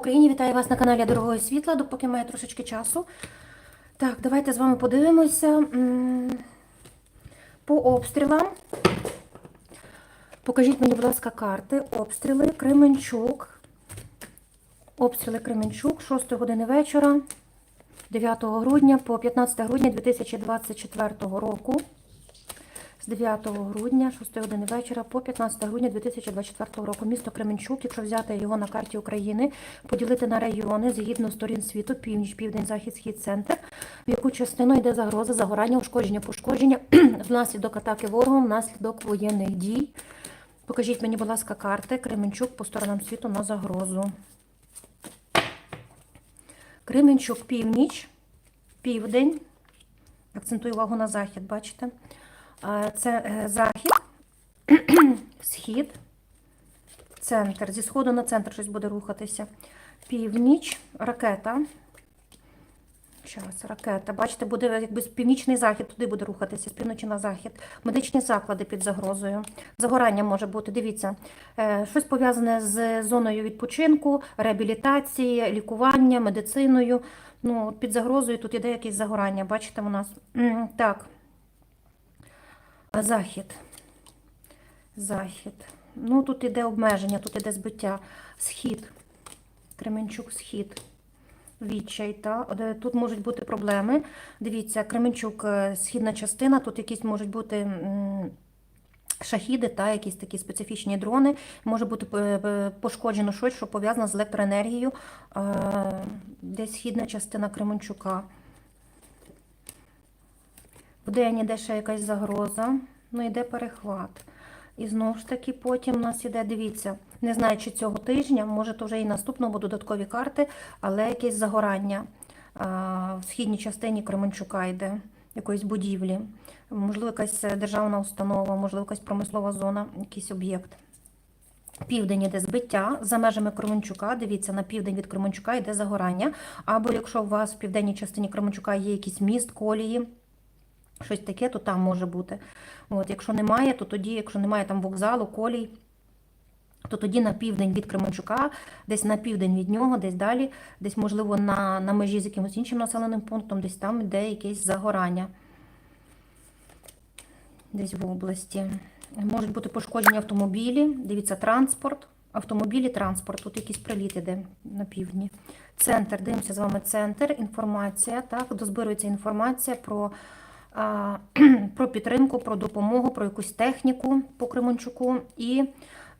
Україні вітаю вас на каналі Дорогого Світла, допоки має трошечки часу. Так, давайте з вами подивимося по обстрілам. Покажіть мені, будь ласка, карти. Обстріли Кременчук. Обстріли Кременчук 6 години вечора, 9 грудня по 15 грудня 2024 року. З 9 грудня, 6 години вечора по 15 грудня 2024 року. Місто Кременчук, якщо взяти його на карті України, поділити на райони згідно сторін світу, північ, південь, захід, схід, центр, в яку частину йде загроза, загорання, ушкодження, пошкодження внаслідок атаки ворогом, внаслідок воєнних дій. Покажіть мені, будь ласка, карти Кременчук по сторонам світу на загрозу. Кременчук північ, південь. Акцентую увагу на захід, бачите? Це е, захід, схід, центр. Зі сходу на центр щось буде рухатися. Північ, ракета. Зараз, ракета. Бачите, буде якби північний захід, туди буде рухатися, з півночі на захід. Медичні заклади під загрозою. Загорання може бути. Дивіться, е, щось пов'язане з зоною відпочинку, реабілітації, лікування, медициною. Ну, під загрозою тут іде якесь загорання. Бачите, у нас. Так. Захід. Захід. Ну, тут іде обмеження, тут іде збиття. Схід. Кременчук, схід. Відчай, та. Е, Тут можуть бути проблеми. Дивіться, Кременчук, е, східна частина, тут якісь можуть бути шахіди, та, якісь такі специфічні дрони. Може бути е, пошкоджено щось, що пов'язано з електроенергією. Десь східна частина Кременчука. Вдень іде ще якась загроза, ну йде перехват. І знову ж таки, потім у нас іде, дивіться, не знаю, чи цього тижня, може, то вже і наступного будуть додаткові карти, але якесь загорання в східній частині Кременчука йде, якоїсь будівлі. Можливо, якась державна установа, можливо, якась промислова зона, якийсь об'єкт. Південь іде збиття за межами Кременчука. Дивіться, на південь від Кременчука йде загорання. Або якщо у вас в південній частині Кременчука є якийсь міст, колії, щось таке, то там може бути. От, якщо немає, то тоді, якщо немає там вокзалу, колій, то тоді на південь від Кременчука, десь на південь від нього, десь далі, десь, можливо, на, на межі з якимось іншим населеним пунктом, десь там йде якесь загорання. Десь в області. Можуть бути пошкоджені автомобілі. Дивіться, транспорт. Автомобілі, транспорт. Тут якийсь приліт іде на півдні. Центр, дивимося з вами центр, інформація. Так, дозбирується інформація про, про підтримку, про допомогу, про якусь техніку по Кременчуку. І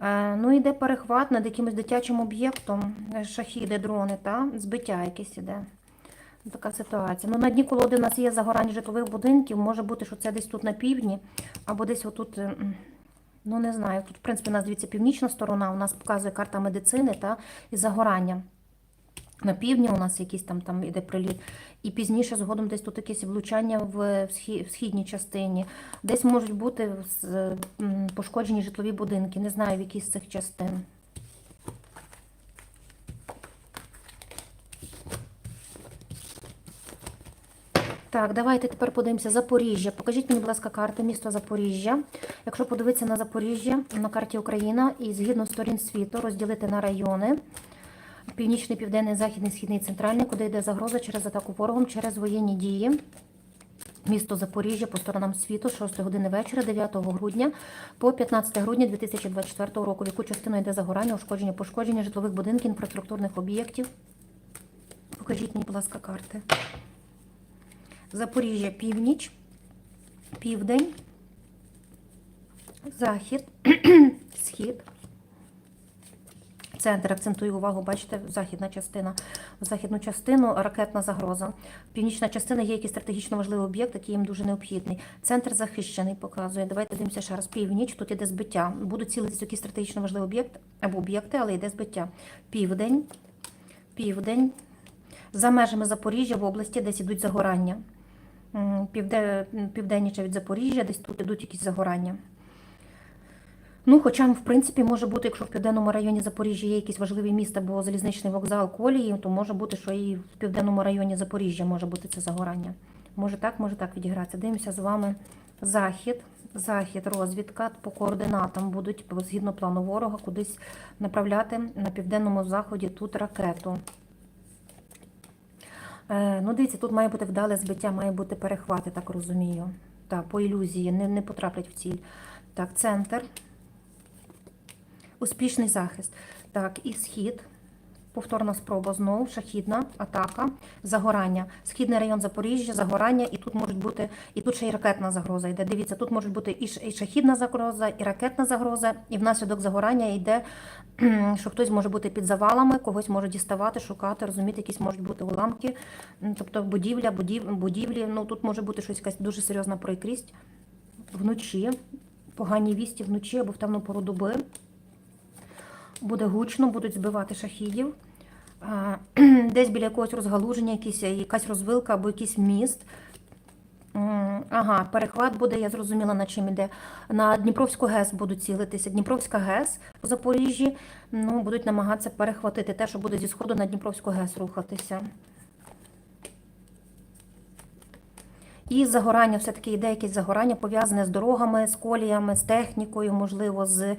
е, ну, йде перехват над якимось дитячим об'єктом, шахіди, дрони, та, збиття якесь іде. Така ситуація. Ну, на дні колоди у нас є загорання житлових будинків. Може бути, що це десь тут на півдні, або десь отут, е, ну не знаю. Тут, в принципі, у нас дивіться північна сторона, у нас показує карта медицини та і загорання. На півдні у нас якийсь там, там іде приліт. І пізніше згодом десь тут якесь влучання в схі- в східній частині. Десь можуть бути пошкоджені житлові будинки. Не знаю, в якій з цих частин. Так, давайте тепер подивимося Запоріжжя. Покажіть мені, будь ласка, карти міста Запоріжжя. Якщо подивитися на Запоріжжя на карті Україна і згідно сторін світу розділити на райони. Північний, південний, західний, східний, центральний, куди йде загроза через атаку ворогом, через воєнні дії. Місто Запоріжжя по сторонам світу з 6 години вечора, 9 грудня по 15 грудня 2024 року. В яку частину йде загорання, ушкодження, пошкодження житлових будинків, інфраструктурних об'єктів. Покажіть мені, будь ласка, карти. Запоріжжя північ, південь, захід, схід. Центр акцентую увагу, бачите, західна частина. В західну частину ракетна загроза. Північна частина є якийсь стратегічно важливий об'єкт, який їм дуже необхідний. Центр захищений показує. Давайте дивимося ще раз. Північ, тут іде збиття. Будуть цілитися якийсь стратегічно важливий об'єкт або об'єкти, але йде збиття. Південь, південь. За межами Запоріжжя в області десь ідуть загорання. Південніше від Запоріжжя, десь тут ідуть якісь загорання. Ну, хоча, в принципі, може бути, якщо в південному районі Запоріжжя є якийсь важливий міст або залізничний вокзал колії, то може бути, що і в південному районі Запоріжжя може бути це загорання. Може так, може так відігратися. Дивимося з вами захід, захід, розвідка по координатам будуть згідно плану ворога кудись направляти на південному заході тут ракету. Е, ну, дивіться, тут має бути вдале збиття, має бути перехват, я так розумію. Так, по ілюзії, не, не потраплять в ціль. Так, центр. Успішний захист. Так, і схід. Повторна спроба знову, шахідна атака, загорання. Східний район Запоріжжя, загорання, і тут можуть бути, і тут ще й ракетна загроза йде. Дивіться, тут можуть бути і шахідна загроза, і ракетна загроза, і внаслідок загорання йде, що хтось може бути під завалами, когось може діставати, шукати, розуміти, якісь можуть бути уламки. Тобто будівля, будів, будівлі, ну тут може бути щось якась дуже серйозна прикрість вночі, погані вісті вночі або в темну пору доби. Буде гучно, будуть збивати шахідів. Десь біля якогось розгалуження, якісь, якась розвилка або якийсь міст. Ага, перехват буде, я зрозуміла, на чим іде. На Дніпровську ГЕС будуть цілитися. Дніпровська ГЕС у Запоріжжі ну, будуть намагатися перехватити те, що буде зі сходу на Дніпровську ГЕС рухатися. І загорання, все-таки йде якесь загорання пов'язане з дорогами, з коліями, з технікою, можливо, з е,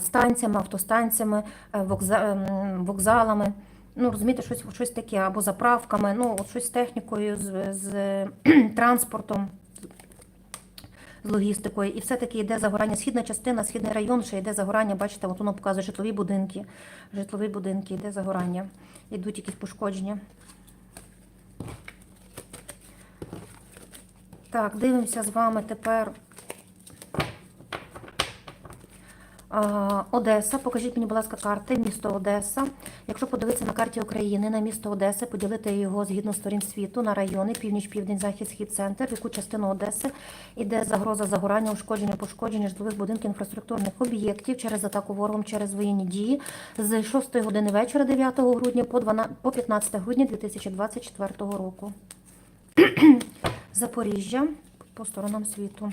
станціями, автостанціями, е, ем, вокзалами. Ну, розумієте, щось, щось таке, або заправками, ну, от щось з технікою, з, з транспортом, з логістикою. І все-таки йде загорання. Східна частина, східний район, ще йде загорання, бачите, от воно показує житлові будинки. Житлові будинки, йде загорання. Йдуть якісь пошкодження. Так, дивимося з вами тепер. Одеса. Покажіть мені, будь ласка, карти місто Одеса. Якщо подивитися на карті України на місто Одеси, поділити його згідно сторін світу на райони, північ, південь, захід, схід, центр, в яку частину Одеси іде загроза загорання, ушкодження, пошкодження житлових будинків, інфраструктурних об'єктів через атаку ворогом, через воєнні дії з 6 години вечора 9 грудня по 12, по 15 грудня 2024 року. Запоріжжя по сторонам світу.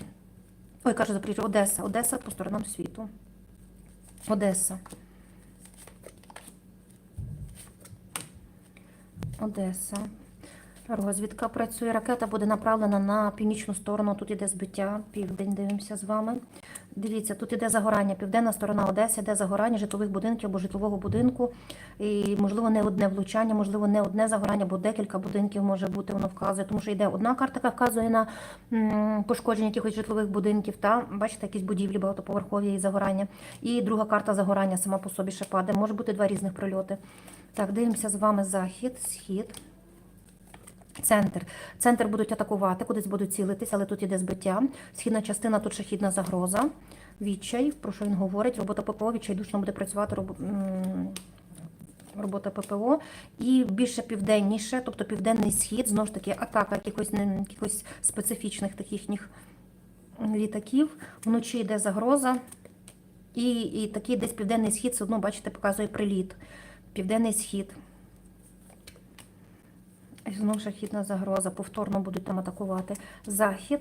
Ой, кажу Запоріжжя, Одеса. Одеса по сторонам світу. Одеса. Одеса. Розвідка працює. Ракета буде направлена на північну сторону. Тут іде збиття. Південь дивимося з вами. Дивіться, тут іде загорання. Південна сторона Одеси, іде загорання житлових будинків або житлового будинку. І, можливо, не одне влучання, можливо, не одне загорання, бо декілька будинків може бути, воно вказує. Тому що йде одна карта, яка вказує на пошкодження якихось житлових будинків. Та бачите, якісь будівлі багатоповерхові і загорання. І друга карта загорання сама по собі ще падає. Може бути два різних прильоти. Так, дивимося з вами захід, схід. Центр. Центр будуть атакувати, кудись будуть цілитись, але тут іде збиття. Східна частина, тут шахідна загроза. Відчай, про що він говорить? Робота ППО, відчайдушно буде працювати роб... робота ППО. І більше південніше, тобто південний схід, знову ж таки, атака якихось, якихось специфічних таких їхніх літаків. Вночі йде загроза. І, і такий десь південний схід все одно, бачите, показує приліт. Південний схід. Знову шахідна загроза. Повторно будуть там атакувати. Захід.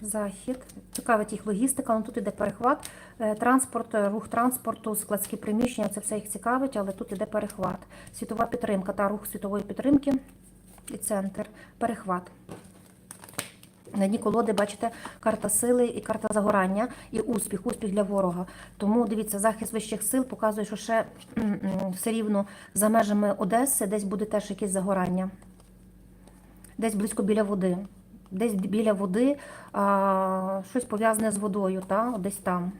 Захід. Цікавить їх логістика, але тут іде перехват. Е, Транспорт, е, рух транспорту, складські приміщення, це все їх цікавить, але тут іде перехват. Світова підтримка та рух світової підтримки і центр. Перехват. На дні колоди, бачите, карта сили і карта загорання, і успіх, успіх для ворога. Тому дивіться, захист вищих сил показує, що ще все рівно за межами Одеси десь буде теж якесь загорання. Десь близько біля води. Десь біля води а, щось пов'язане з водою, та? Десь там.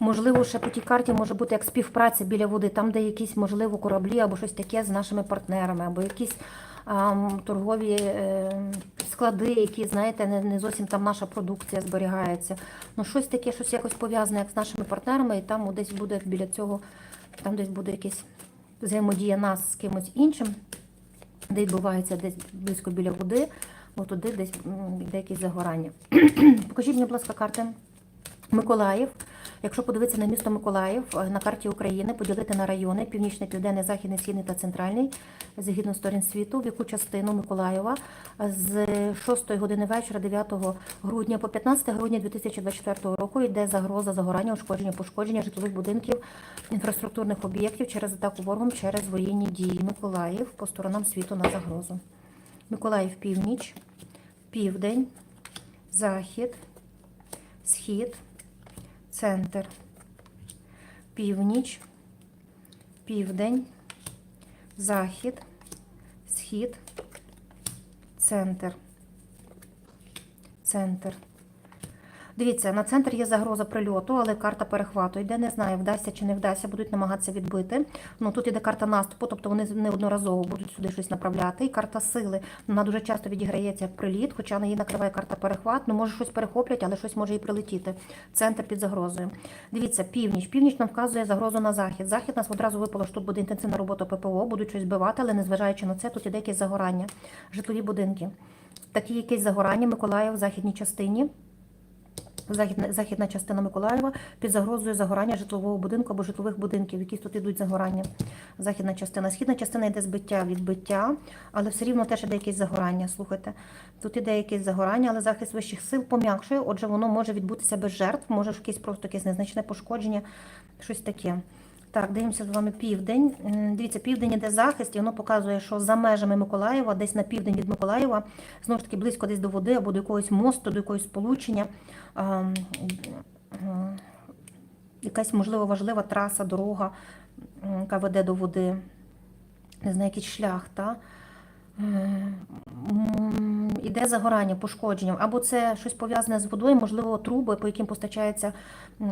Можливо, ще по тій карті може бути як співпраця біля води, там, де якісь, можливо, кораблі або щось таке з нашими партнерами, або якісь а, торгові е, склади, які, знаєте, не, не зовсім там наша продукція зберігається. Ну, щось таке, щось якось пов'язане як з нашими партнерами, і там десь буде біля цього, там десь буде якесь взаємодія нас з кимось іншим, де відбувається десь близько біля води, бо туди десь якесь загорання. Покажіть мені, будь ласка, карти. Миколаїв. Якщо подивитися на місто Миколаїв е, на карті України, поділити на райони північний, південний, західний, східний та центральний, згідно сторін світу, в яку частину Миколаєва е, з 6 години вечора 9 грудня по 15 грудня 2024 року йде загроза загорання, ушкодження, пошкодження житлових будинків, інфраструктурних об'єктів через атаку ворогом, через воєнні дії. Миколаїв по сторонам світу на загрозу. Миколаїв північ, південь, захід, схід, центр, північ, південь, захід, схід, центр. Центр. Дивіться, на центр є загроза прильоту, але карта перехвату йде. Не знаю, вдасться чи не вдасться, будуть намагатися відбити. Ну тут іде карта наступу, тобто вони неодноразово будуть сюди щось направляти. І карта сили. Вона дуже часто відіграється як приліт, хоча на її накриває карта перехват. Ну може щось перехоплять, але щось може і прилетіти. Центр під загрозою. Дивіться, північ. Північ нам вказує загрозу на захід. Захід нас одразу випало, що тут буде інтенсивна робота ППО, будуть щось збивати, але незважаючи на це, тут іде якесь загорання. Житлові будинки. Такі якесь загорання Миколаїв в західній частині. Західна, західна частина Миколаєва під загрозою загорання житлового будинку або житлових будинків, які тут ідуть загорання. Західна частина. Східна частина йде збиття, відбиття, але все рівно теж іде якесь загорання. Слухайте, тут іде якесь загорання, але захист вищих сил пом'якшує, отже, воно може відбутися без жертв, може якесь просто якесь незначне пошкодження, щось таке. Так, дивимося з вами південь. Дивіться, південь іде захист, і воно показує, що за межами Миколаєва, десь на південь від Миколаєва, знову ж таки близько десь до води або до якогось мосту, до якогось сполучення. Якась, можливо, важлива траса, дорога, яка веде до води. Не знаю, якийсь шлях, та? Іде загорання, пошкодження, або це щось пов'язане з водою, можливо, труби, по яким постачається,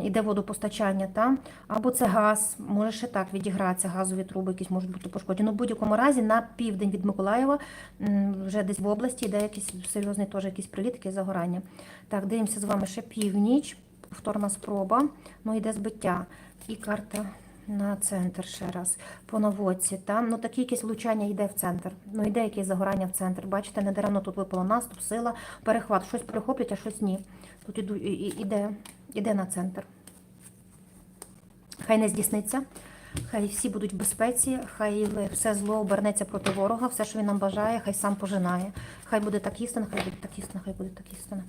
іде водопостачання, та? або це газ, може ще так відігратися, газові труби якісь можуть бути пошкоджені. Ну, в будь-якому разі на південь від Миколаєва, вже десь в області, йде якийсь серйозний теж якийсь приліт, якесь загорання. Так, дивимося з вами ще північ, повторна спроба, ну йде збиття. І карта на центр ще раз. По наводці. Там ну такі якісь влучання йде в центр. Ну йде якесь загорання в центр. Бачите, не даремно тут випало наступ, сила, перехват. Щось перехоплять, а щось ні. Тут іду, і- і- іде, іде на центр. Хай не здійсниться. Хай всі будуть в безпеці, хай все зло обернеться проти ворога, все, що він нам бажає, хай сам пожинає. Хай буде так істина, хай буде так істина, хай буде так істина.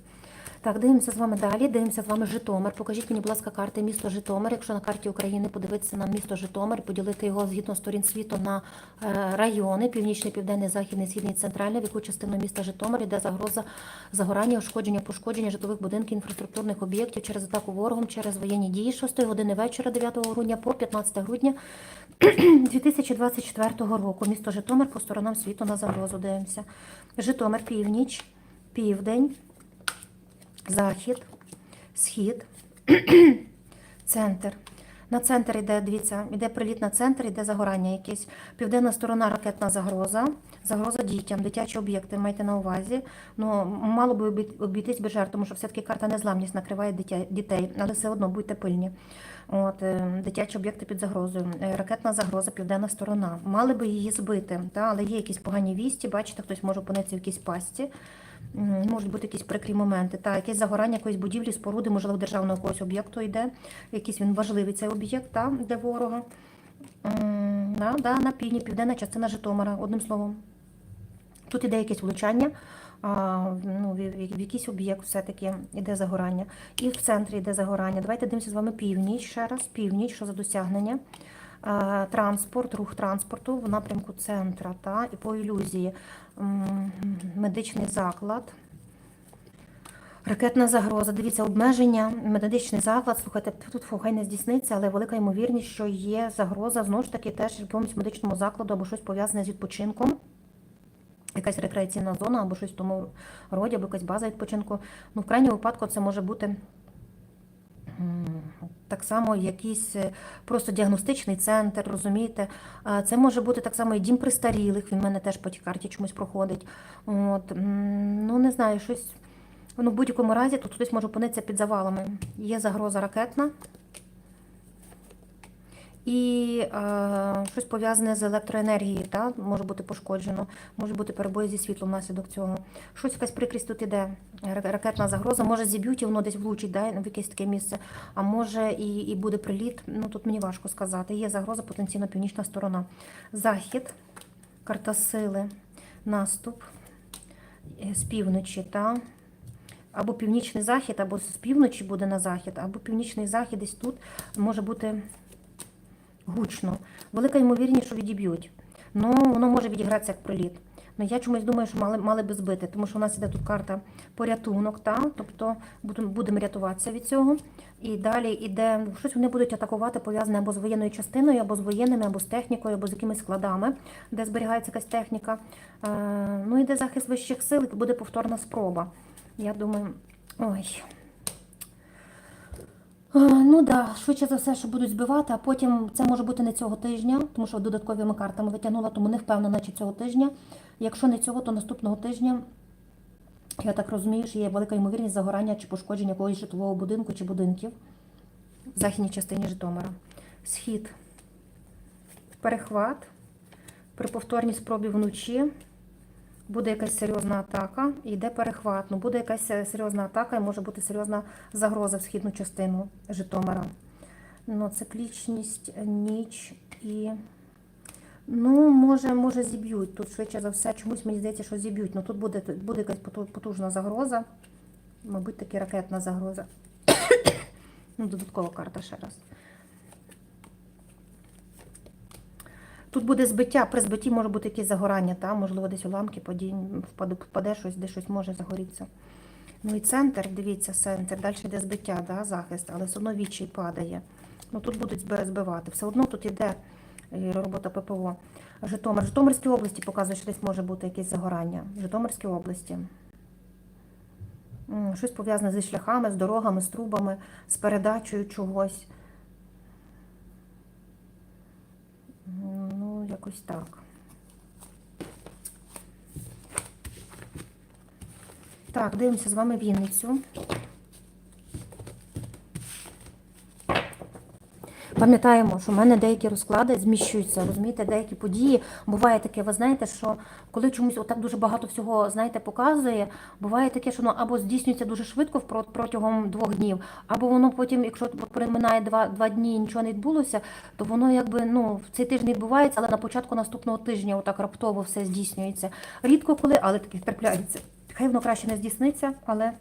Так, дивимося з вами далі. Дивимося з вами Житомир. Покажіть мені, будь ласка, карти місто Житомир. Якщо на карті України подивитися на місто Житомир, поділити його згідно сторін світу на е, райони: північний, південний, західний, східний, центральний, в яку частину міста Житомир йде загроза загорання, ушкодження, пошкодження житлових будинків, інфраструктурних об'єктів через атаку ворогом, через воєнні дії 6 години вечора 9 грудня по 15 грудня 2024 року. Місто Житомир по сторонам світу на загрозу дивимося. Житомир, північ, південь захід, схід, центр. На центр йде, дивіться, йде приліт на центр, йде загорання якесь. Південна сторона ракетна загроза, загроза дітям, дитячі об'єкти майте на увазі. Ну, мало би обійтись без жертв, тому що все-таки карта незламність накриває дітей, але все одно будьте пильні. От, е, дитячі об'єкти під загрозою, Е, ракетна загроза, південна сторона. Мали би її збити, та, але є якісь погані вісті, бачите, хтось може опинитися в якійсь пасті. Можуть бути якісь прикрі моменти. Та якесь загорання якоїсь будівлі, споруди, можливо, державного якогось об'єкту йде. Якийсь він важливий цей об'єкт, та, для ворога. Да, да, на півдні, південна частина Житомира, одним словом. Тут іде якесь влучання, а, ну, в, якийсь об'єкт все-таки іде загорання. І в центрі йде загорання. Давайте дивимося з вами північ ще раз. Північ, що за досягнення. Транспорт, рух транспорту в напрямку центра та, і по ілюзії. Медичний заклад. Ракетна загроза. Дивіться, обмеження, медичний заклад. Слухайте, тут фу, хай не здійсниться, але велика ймовірність, що є загроза знову ж таки теж якомусь медичному закладу або щось пов'язане з відпочинком. Якась рекреаційна зона або щось в тому роді, або якась база відпочинку. Ну, в крайньому випадку це може бути так само якийсь е, просто діагностичний центр, розумієте? Це може бути так само і дім престарілих, він в мене теж по тій карті чомусь проходить. От, ну, не знаю, щось. Ну, в будь-якому разі тут хтось може опинитися під завалами. Є загроза ракетна. І е, щось пов'язане з електроенергією, та? може бути пошкоджено, може бути перебої зі світлом внаслідок цього. Щось якась прикрість тут іде, ракетна загроза, може зіб'ють і воно десь влучить да? в якесь таке місце, а може і, і буде приліт. Ну тут мені важко сказати. Є загроза потенційно північна сторона. Захід, карта сили, наступ е, з півночі, та? або північний захід, або з півночі буде на захід, або північний захід десь тут може бути гучно. Велика ймовірність, що відіб'ють. Ну, воно може відігратися як приліт. Ну, я чомусь думаю, що мали, мали би збити, тому що у нас іде тут карта порятунок, та? тобто будемо, рятуватися від цього. І далі іде, щось вони будуть атакувати, пов'язане або з воєнною частиною, або з воєнними, або з технікою, або з якимись складами, де зберігається якась техніка. Е, ну, іде захист вищих сил, і буде повторна спроба. Я думаю, ой. А, Ну да, швидше за все, що будуть збивати, а потім це може бути не цього тижня, тому що додатковими картами витягнула, тому не впевнена, чи цього тижня. Якщо не цього, то наступного тижня, я так розумію, що є велика ймовірність загорання чи пошкодження якогось житлового будинку чи будинків в західній частині Житомира. Схід. Перехват. При повторній спробі вночі буде якась серйозна атака, йде перехват. Ну, буде якась е, серйозна атака і може бути серйозна загроза в східну частину Житомира. Ну, циклічність, ніч і. Ну, може, може, зіб'ють. Тут швидше за все, чомусь мені здається, що зіб'ють. Ну тут буде, буде якась потужна загроза. Мабуть, таки ракетна загроза. ну, додаткова карта ще раз. Тут буде збиття, при збитті може бути якесь загорання, та? можливо, десь уламки падінь, впаде, щось, де щось може загорітися. Ну і центр, дивіться, центр, далі йде збиття, да, захист, але все одно відчай падає. Ну тут будуть збивати. Все одно тут йде е, робота ППО. Житомир. Житомирській області показує, що десь може бути якесь загорання. Житомирській області. Щось пов'язане зі шляхами, з дорогами, з трубами, з передачею чогось. М, Ну, якось так. Так, дивимося з вами Вінницю. Пам'ятаємо, що в мене деякі розклади зміщуються, розумієте, деякі події. Буває таке, ви знаєте, що коли чомусь отак дуже багато всього, знаєте, показує, буває таке, що воно або здійснюється дуже швидко протягом двох днів, або воно потім, якщо приминає два, два дні і нічого не відбулося, то воно якби ну в цей тиждень відбувається, але на початку наступного тижня отак раптово все здійснюється. Рідко коли, але таке трапляється. Хай воно краще не здійсниться, але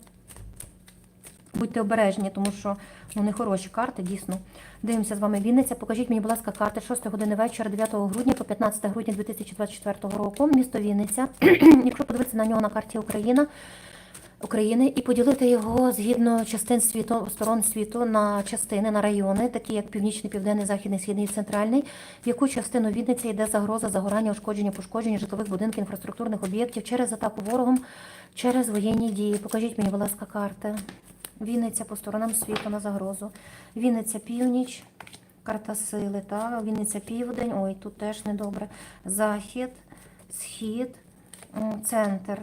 Будьте обережні, тому що ну, не хороші карти, дійсно. Дивимося з вами Вінниця. Покажіть мені, будь ласка, карти 6 години вечора, 9 грудня по 15 грудня 2024 року. Місто Вінниця. Якщо подивитися на нього на карті Україна, України і поділити його згідно частин світу, сторон світу на частини, на райони, такі як Північний, Південний, Західний, Східний і Центральний, в яку частину Вінниці йде загроза загорання, ушкодження, пошкодження житлових будинків, інфраструктурних об'єктів через атаку ворогом, через воєнні дії. Покажіть мені, будь ласка, карти. Вінниця по сторонам світу на загрозу. Вінниця північ, карта сили, та? Вінниця південь, ой, тут теж недобре. Захід, схід, центр.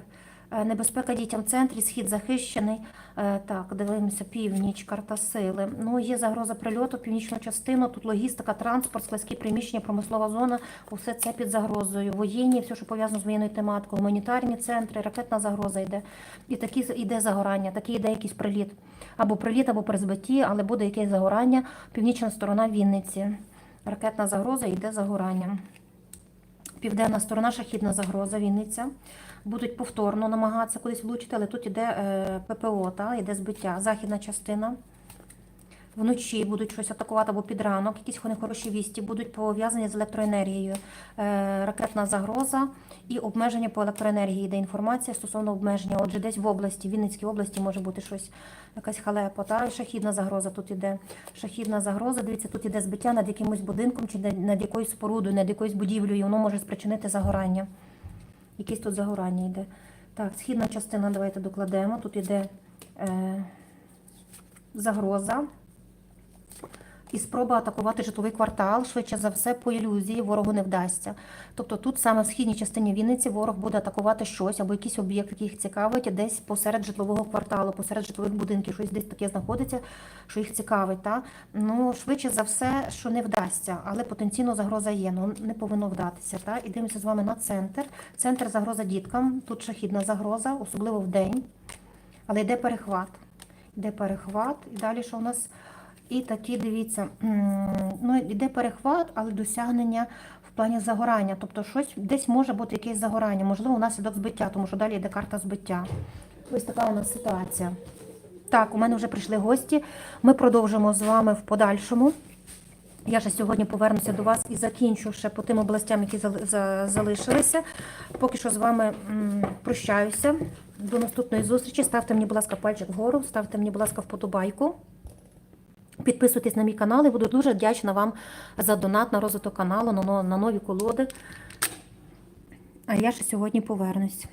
Е, Небезпека дітям в центрі, схід захищений. Е, Так, дивимося, північ, карта сили. Ну, є загроза прильоту, північну частину. Тут логістика, транспорт, складські приміщення, промислова зона. Усе це під загрозою. Воєнні, все, що пов'язано з воєнною тематикою, гуманітарні центри, ракетна загроза йде. І такі йде загорання, такий йде якийсь приліт. Або приліт, або при збитті, але буде якесь загорання. Північна сторона Вінниці. Ракетна загроза йде загорання. Південна сторона, шахідна загроза, Вінниця. Будуть повторно намагатися кудись влучити, але тут іде е, ППО, та, іде збиття. Західна частина. Вночі будуть щось атакувати або під ранок, якісь нехороші вісті, будуть пов'язані з електроенергією. Е, ракетна загроза і обмеження по електроенергії. Йде інформація стосовно обмеження. Отже, десь в області, в Вінницькій області може бути щось, якась халепа. Та? Шахідна загроза тут іде. Шахідна загроза, дивіться, тут іде збиття над якимось будинком чи над якоюсь спорудою, над якоюсь будівлею, і воно може спричинити загорання. Якесь тут загорання йде. Так, східна частина давайте докладемо. Тут іде е, загроза. І спроба атакувати житловий квартал, швидше за все, по ілюзії ворогу не вдасться. Тобто тут саме в східній частині Вінниці ворог буде атакувати щось або якийсь об'єкт, який їх цікавить, десь посеред житлового кварталу, посеред житлових будинків, щось десь таке знаходиться, що їх цікавить. Та? Ну, швидше за все, що не вдасться, але потенційно загроза є, ну не повинно вдатися. Та? І дивимося з вами на центр. Центр загроза діткам, тут шахідна загроза, особливо в день. Але йде перехват. Йде перехват, і далі що у нас? І такі, дивіться, ну, йде перехват, але досягнення в плані загорання. Тобто щось десь може бути якесь загорання, можливо, внаслідок збиття, тому що далі йде карта збиття. Ось така у нас ситуація. Так, у мене вже прийшли гості. Ми продовжимо з вами в подальшому. Я ще сьогодні повернуся до вас і закінчу ще по тим областям, які залишилися. Поки що з вами прощаюся. До наступної зустрічі. Ставте мені, будь ласка, пальчик вгору, ставте мені, будь ласка, вподобайку. Підписуйтесь на мій канал і буду дуже вдячна вам за донат на розвиток каналу, на нові колоди. А я ще сьогодні повернусь.